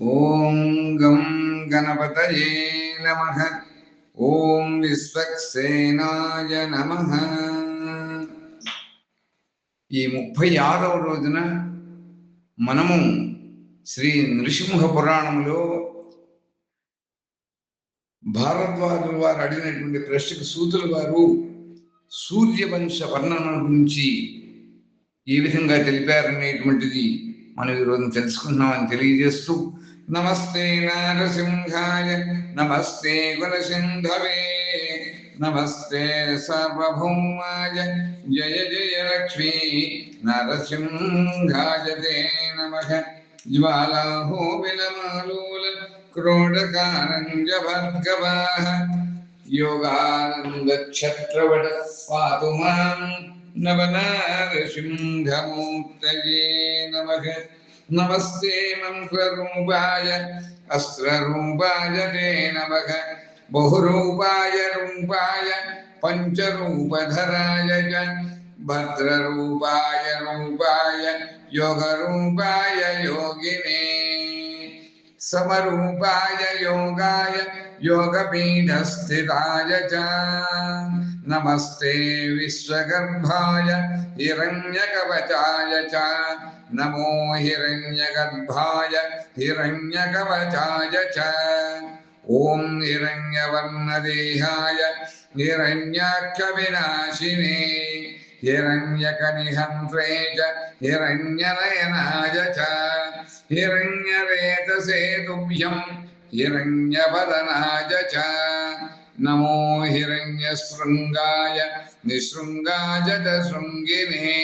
ఓం గం గణపతయే నమ. ఓం విశ్వక్సేనాయ నమ. ఈ ముప్పై ఆరవ రోజున మనము శ్రీ నృసింహ పురాణంలో భారద్వాజుల వారు అడిగినటువంటి ప్రశ్నకు సూతులు వారు సూర్యవంశ వర్ణన గురించి ఏ విధంగా తెలిపారనేటువంటిది మనం ఈరోజు తెలుసుకుంటున్నామని తెలియజేస్తూ नमस्ते नरसिंहाय, नमस्ते गुणसिंधवे नमस्ते सर्वभौमाय, जय जय लक्ष्मी, नरसिंहाय ते नमः। ज्वालाहोबिलमालूल क्रोडकारञ्जभर्गवाः योगानन्दक्षत्रवट पातु नवनारसिंहमूर्तये नमः। नमस्ते नमस्तेमस्वरूपाय अस्त्ररूपाय ते नमः। बहुरूपाय रूपाय पञ्चरूपधराय च। भद्ररूपाय रूपाय योगरूपाय योगिने। സമരൂപായ യോഗായ യോഗപീഠസ്ഥിതായ ച നമസ്തേ വിശ്വഗർഭായ ഹിരണ്യകവചായ ച നമോ ഹിരണ്യഗർഭായ ഹിരണ്യകവചായ ച ഓം ഹിരണ്യവർണദേഹായ ഹിരണ്യാക്ഷവിനാശിനേ हिरण्यकनिहंसे च हिरण्यनयनाय च हिरण्यरेतसे तुभ्यं हिरण्यवदनाय च नमो हिरण्यशृङ्गाय निःशृङ्गाय च शृङ्गिने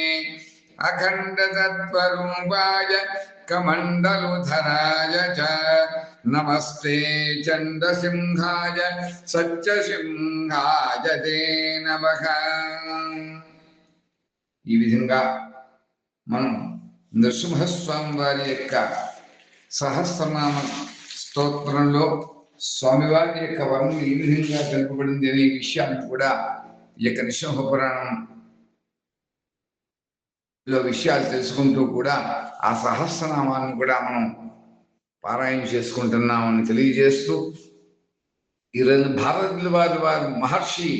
अखण्डतत्त्वरूपाय कमण्डलुधराय च नमस्ते चण्डसिंहाय सच्चसिंहाय ते नमः ఈ విధంగా మనం నృసింహస్వామి వారి యొక్క సహస్రనామ స్తోత్రంలో స్వామివారి యొక్క వర్ణం ఏ విధంగా తెలుపబడింది అనే విషయాన్ని కూడా ఈ యొక్క నృసింహ పురాణంలో విషయాలు తెలుసుకుంటూ కూడా ఆ సహస్రనామాన్ని కూడా మనం పారాయణ చేసుకుంటున్నామని తెలియజేస్తూ ఈరోజు భారతుల వారి వారు మహర్షి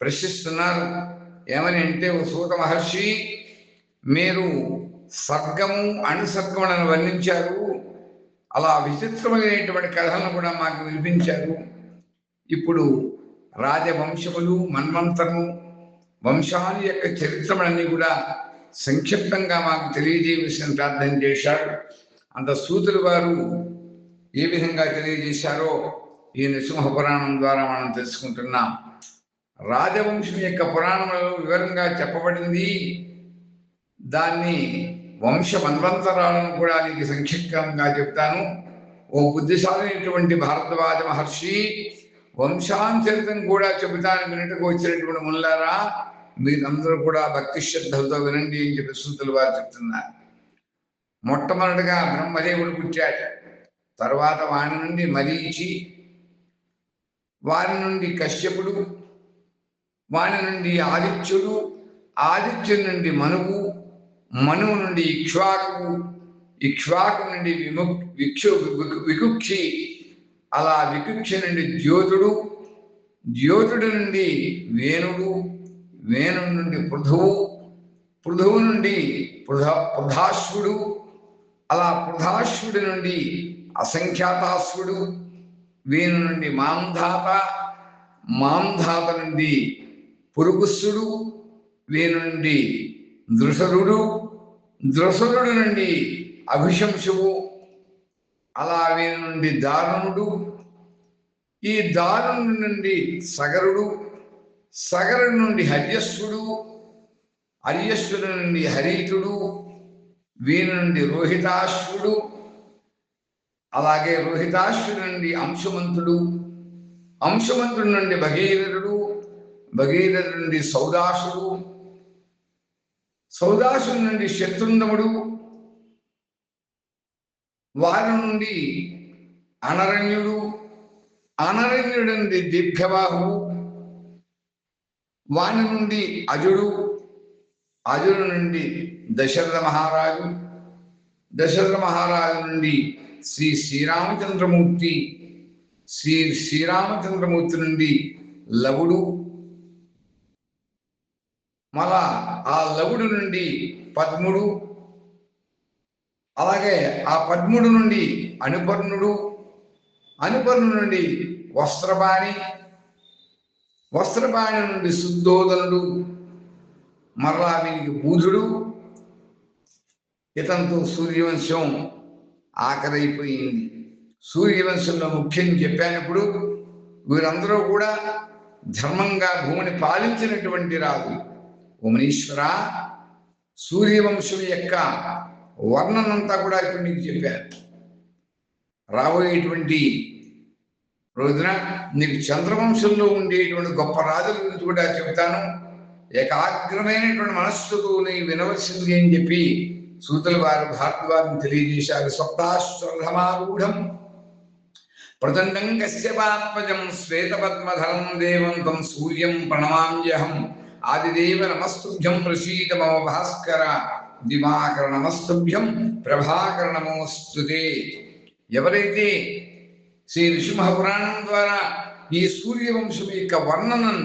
ప్రశ్నిస్తున్నారు ఏమని అంటే ఓ సూత మహర్షి మీరు సర్గము అణుసర్గములను వర్ణించారు. అలా విచిత్రమైనటువంటి కథలను కూడా మాకు వినిపించారు. ఇప్పుడు రాజవంశములు మన్వంతరము వంశాల యొక్క చరిత్రములన్నీ కూడా సంక్షిప్తంగా మాకు తెలియజేయవలసిన ప్రార్థన చేశారు. అంత సూతులు వారు ఏ విధంగా తెలియజేశారో ఈ నృసింహ పురాణం ద్వారా మనం తెలుసుకుంటున్నాం. రాజవంశం యొక్క పురాణంలో వివరంగా చెప్పబడింది. దాన్ని వంశ మన్వంతరాలను కూడా నీకు సంక్షిప్తంగా చెప్తాను. ఓ బుద్ధిశాలైనటువంటి భారద్వాజ మహర్షి వంశాంచరితం కూడా చెబుతాను వినటకు వచ్చినటువంటి ముల్లారా మీరందరూ కూడా భక్తి శ్రద్ధలతో వినండి అని చెప్పి సూతులు వారు చెప్తున్నారు. మొట్టమొదటిగా బ్రహ్మదేవుడు పుట్టాడు. తర్వాత వాని నుండి మరీచి వారి నుండి కశ్యపుడు వాని నుండి ఆదిత్యుడు ఆదిత్యుడి నుండి మనువు మనువు నుండి ఇక్ష్వాకు ఇక్ష్వాకు నుండి విముక్ విక్షు వికుక్షి అలా వికుక్షి నుండి జ్యోతుడు జ్యోతుడి నుండి వేణుడు వేణు నుండి పృథువు పృథువు నుండి పృథ పృథాశ్వుడు అలా పృథాశ్వుడి నుండి అసంఖ్యాతాశ్వుడు వేణు నుండి మాంధాత మాంధాత నుండి పురుగుస్సుడు వేణు నుండి దృశరుడు దృశరుడు నుండి అభిశంశువు అలా వేణు నుండి దారుణుడు ఈ దారుణుడి నుండి సగరుడు సగరుడు నుండి హర్యస్సుడు హర్యస్సుడు నుండి హరీతుడు వీని నుండి రోహితాశ్వుడు అలాగే రోహితాశ్వుడు నుండి అంశమంతుడు అంశుమంతుడి నుండి భగీరథుడు భగీరథ నుండి సౌదాసుడు సౌదాసుడి నుండి శత్రుందముడు వారి నుండి అనరణ్యుడు అనరణ్యుడి నుండి దీర్ఘబాహువు వాని నుండి అజుడు అజుడు నుండి దశరథ మహారాజు దశరథ మహారాజు నుండి శ్రీ శ్రీరామచంద్రమూర్తి శ్రీ శ్రీరామచంద్రమూర్తి నుండి లవుడు మళ్ళా ఆ లవుడు నుండి పద్ముడు అలాగే ఆ పద్ముడు నుండి అనుపర్ణుడు అనుపర్ణు నుండి వస్త్రపాణి వస్త్రపాణి నుండి శుద్ధోదనుడు మరలా వీనికి బూధుడు ఇతనితో సూర్యవంశం ఆఖరైపోయింది. సూర్యవంశంలో ముఖ్యం చెప్పానప్పుడు వీరందరూ కూడా ధర్మంగా భూమిని పాలించినటువంటి రాజు ఉమనీశ్వర సూర్యవంశం యొక్క వర్ణనంతా కూడా ఇప్పుడు నీకు చెప్పాను. రాబోయేటువంటి రోజున నీకు చంద్రవంశంలో ఉండేటువంటి గొప్ప రాజుల గురించి కూడా చెప్తాను ఏకాగ్రమైనటువంటి మనస్సుకు నీ వినవలసింది అని చెప్పి సూతుల వారు భారద్వారిని తెలియజేశారు. సప్తాశ్వరమారూఢం ప్రచండం కశ్యపాత్మజం శ్వేతపద్మధరం దేవంతం సూర్యం ప్రణమామ్యహం. ఆదిదేవ నమస్తుభ్యం ప్రసీద మమ భాస్కర దివాకర నమస్తుభ్యం ప్రభాకర నమోస్తుతే ఎవరైతే శ్రీ నృసింహ పురాణం ద్వారా ఈ సూర్యవంశం యొక్క వర్ణనను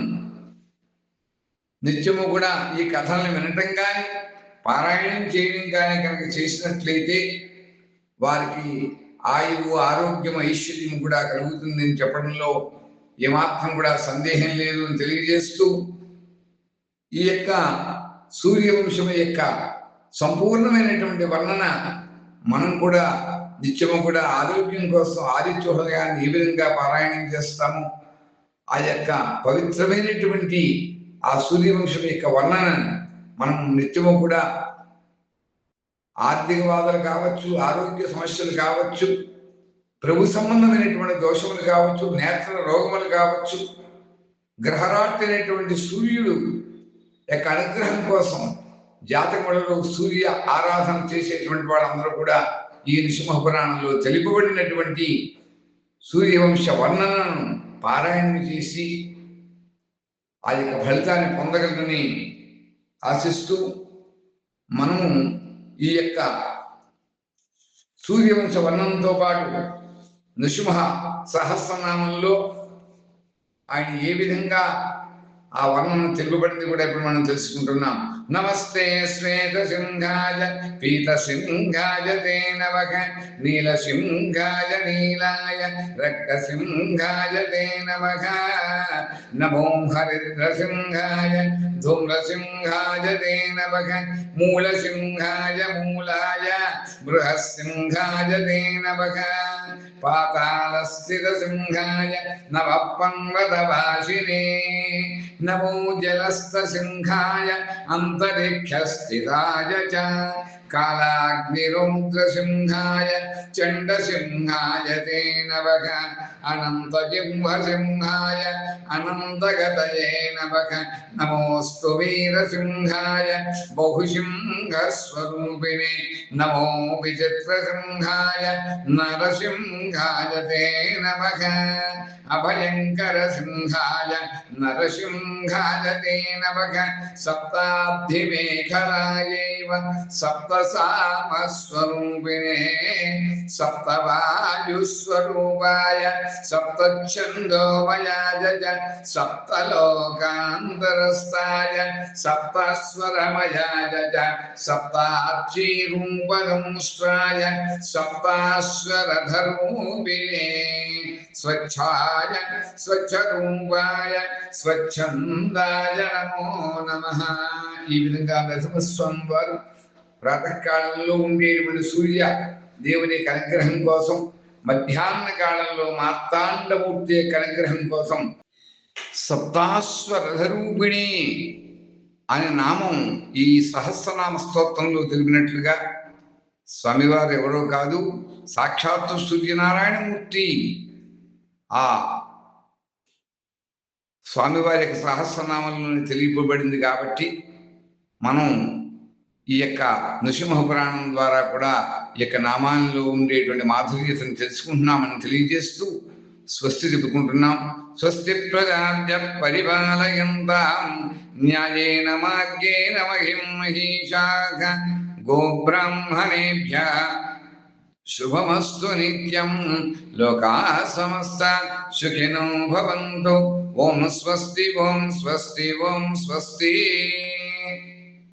నిత్యము కూడా ఈ కథలను వినటం కానీ పారాయణం చేయడం కానీ కనుక చేసినట్లయితే వారికి ఆయువు ఆరోగ్యం ఐశ్వర్యం కూడా కలుగుతుందని చెప్పడంలో ఏమాత్రం కూడా సందేహం లేదు అని తెలియజేస్తూ ఈ యొక్క సూర్యవంశం యొక్క సంపూర్ణమైనటువంటి వర్ణన మనం కూడా నిత్యము కూడా ఆరోగ్యం కోసం ఆదిత్య హృదయాన్ని ఏ విధంగా పారాయణం చేస్తాము. ఆ యొక్క పవిత్రమైనటువంటి ఆ సూర్యవంశం యొక్క వర్ణన మనం నిత్యము కూడా ఆర్థిక బాధలు కావచ్చు ఆరోగ్య సమస్యలు కావచ్చు ప్రభు సంబంధమైనటువంటి దోషములు కావచ్చు నేత్ర రోగములు కావచ్చు గ్రహరాత్రి అనేటువంటి సూర్యుడు యొక్క అనుగ్రహం కోసం జాతకములలో సూర్య ఆరాధన చేసేటువంటి వాళ్ళందరూ కూడా ఈ నృసింహ పురాణంలో తెలుపబడినటువంటి సూర్యవంశ వర్ణనను పారాయణం చేసి ఆ యొక్క ఫలితాన్ని పొందగలరని ఆశిస్తూ మనము ఈ యొక్క సూర్యవంశ వర్ణంతో పాటు నృసింహ సహస్రనామంలో ఆయన ఏ విధంగా ఆ వర్ణన తెలుపబడింది కూడా ఇప్పుడు మనం తెలుసుకుంటున్నాం. నమస్తే శ్వేత సింహాయ పీత సింహాయ తే నీల సింహాయ నీలాయ రక్త సింహాయ తే నమః నమో హరిద్ర సింహాయ ధూమ్ర సింహాయ తే మూల సింహాయ మూలాయ బృహసింహాయ తే పాతాళ స్థిత సింహాయ నవ పర్వతవాసినే నమో జలస్థ సింహాయ అంతరిక్షస్థితాయ చ కాళాగ్నిరుద్రసింహాయ చండసింహాయ తే నవక అనంతజింహసింహాయ అనంతగతయే నవక నమోస్తు వీరసింహాయ బహుసింహస్వరూపిణి నమో విచిత్రసింహాయ अभयंकर सिंहाय नरसिंहाय ते नमः सप्ताधिमेखरायैव सप्तसामस्वरूपिणे सप्तवायुस्वरूपाय सप्तच्छन्दोमयाय सप्तलोकान्तरस्ताय सप्तस्वरमयाय सप्ताक्षीरूपगंष्ट्राय सप्ताश्वरधरूपिणे స్వచ్ఛాయ స్వచ్ఛరూపాయ స్వచ్ఛందాయ నమో నమ ఈ విధంగా నరసింహస్వామి వారు ప్రాతకాలంలో ఉండేటువంటి సూర్య దేవుని కనుగ్రహం కోసం మధ్యాహ్న కాలంలో మార్తాండమూర్తి యొక్క అనుగ్రహం కోసం సప్తాశ్వరథరూపిణి అనే నామం ఈ సహస్రనామ స్తోత్రంలో తెలిపినట్లుగా స్వామివారు ఎవరో కాదు సాక్షాత్తు సూర్యనారాయణమూర్తి. ఆ స్వామివారి యొక్క సహస్రనామంలోనే తెలియబడింది కాబట్టి మనం ఈ యొక్క నృసింహ పురాణం ద్వారా కూడా ఈ యొక్క నామాల్లో ఉండేటువంటి మాధుర్యతను తెలుసుకుంటున్నామని తెలియజేస్తూ స్వస్తి చెప్పుకుంటున్నాం. స్వస్తి ప్రజాభ్య పరిపాలయంతాం. న్యాయేన మార్గేణ మహిం మహిషాఖ గోబ్రాహ్మణేభ్య. శుభమస్తు నిత్యం లోకా సమస్త సుఖినో భవంతు ఓం స్వస్తి ఓం స్వస్తి ఓం స్వస్తి